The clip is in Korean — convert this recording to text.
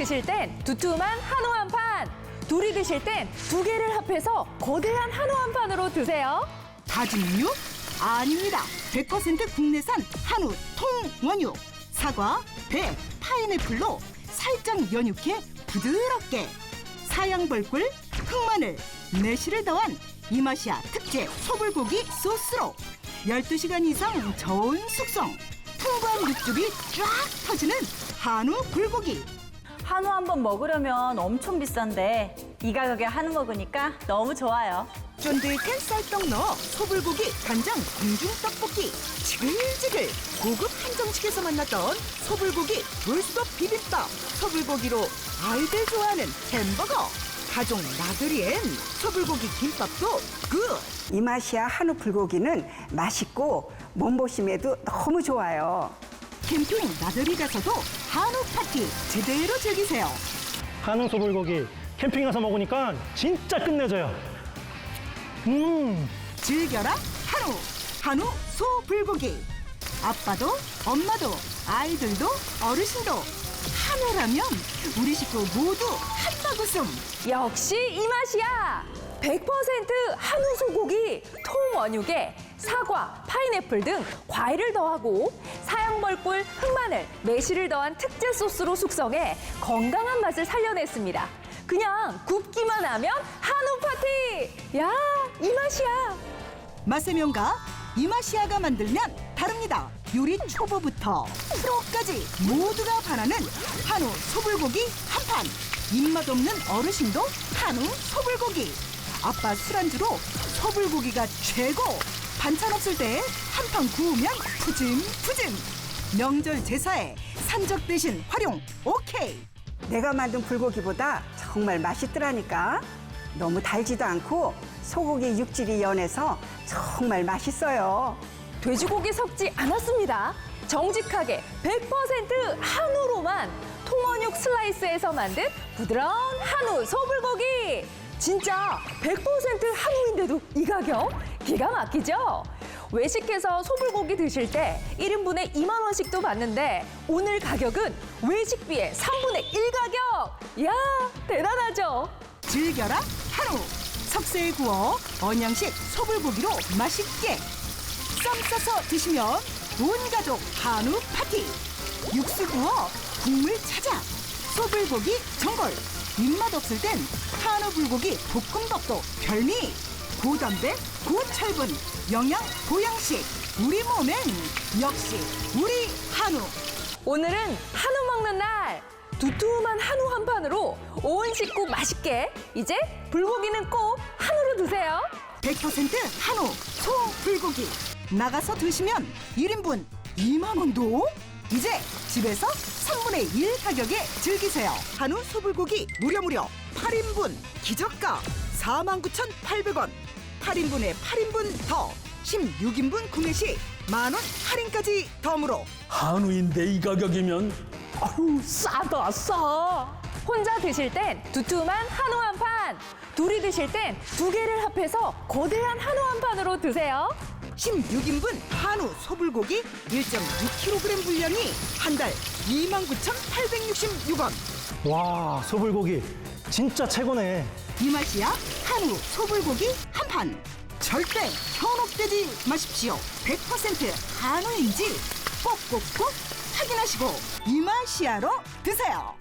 드실 땐 두툼한 한우 한 판, 둘이 드실 땐 두 개를 합해서 거대한 한우 한 판으로 드세요. 다진 육? 아닙니다. 100% 국내산 한우 통원육. 사과, 배, 파인애플로 살짝 연육해 부드럽게. 사양벌꿀, 흑마늘, 매실을 더한 이마시아 특제 소불고기 소스로 12시간 이상 저온 숙성. 풍부한 육즙이 쫙 터지는 한우 불고기. 한우 한 번 먹으려면 엄청 비싼데 이 가격에 한우 먹으니까 너무 좋아요. 쫀득한 쌀떡 넣어 소불고기 간장 공중 떡볶이. 지글지글 고급 한정식에서 만났던 소불고기 불스톱 비빔밥. 소불고기로 아이들 좋아하는 햄버거. 가족 나들이엔 소불고기 김밥도 굿 이마시아 한우 불고기는 맛있고 몸보심에도 너무 좋아요. 캠핑 나들이 가서도 한우 파티 제대로 즐기세요. 한우 소불고기 캠핑 가서 먹으니까 진짜 끝내줘요. 음, 즐겨라 한우. 한우 소불고기. 아빠도 엄마도 아이들도 어르신도 한우라면 우리 식구 모두 한바구음. 역시 이 맛이야! 100% 한우 소고기 통원육에 사과, 파인애플 등 과일을 더하고 사양벌꿀, 흑마늘, 매실을 더한 특제 소스로 숙성해 건강한 맛을 살려냈습니다. 그냥 굽기만 하면 한우 파티! 야, 이 맛이야! 맛의 명가 이마시아가 만들면 다릅니다. 요리 초보부터 프로까지 모두가 반하는 한우 소불고기 한 판. 입맛 없는 어르신도 한우 소불고기. 아빠 술안주로 소불고기가 최고. 반찬 없을 때 한판 구우면 푸짐푸짐. 명절 제사에 산적 대신 활용 오케이. 내가 만든 불고기보다 정말 맛있더라니까. 너무 달지도 않고 소고기 육질이 연해서 정말 맛있어요. 돼지고기 섞지 않았습니다. 정직하게 100% 한우로만 통원육 슬라이스에서 만든 부드러운 한우 소불고기. 진짜 100% 한우인데도 이 가격? 기가 막히죠? 외식해서 소불고기 드실 때 1인분에 2만 원씩도 받는데 오늘 가격은 외식비의 3분의 1 가격! 이야, 대단하죠? 즐겨라 한우 석쇠에 구워 언양식 소불고기로 맛있게 쌈 싸서 드시면 온 가족 한우 파티 육수 구워 국물 찾아 소불고기 전골 입맛 없을 땐 한우 불고기 볶음밥도 별미 고단백 고철분 영양 보양식 우리 몸엔 역시 우리 한우. 오늘은 한우 먹는 날. 두툼한 한우 한 판으로 온 식구 맛있게 이제 불고기는 꼭 한우로 드세요. 100% 한우 소 불고기. 나가서 드시면 1인분 2만 원도? 이제 집에서 3분의 1 가격에 즐기세요. 한우 소불고기 무려 무려 8인분. 기저가 49,800원 8인분에 8인분 더 16인분 구매 시 만 원 할인까지 덤으로 한우인데 이 가격이면 아유 싸다 싸. 혼자 드실 땐 두툼한 한우 한 판, 둘이 드실 땐 두 개를 합해서 거대한 한우 한 판으로 드세요 16인분 한우 소불고기 1.6kg 분량이 한 달 29,866원 와, 소불고기 진짜 최고네. 이 맛이야 한우 소불고기 한 판. 절대 현혹되지 마십시오. 100% 한우인지 꼭꼭꼭 확인하시고 이 맛이야로 드세요.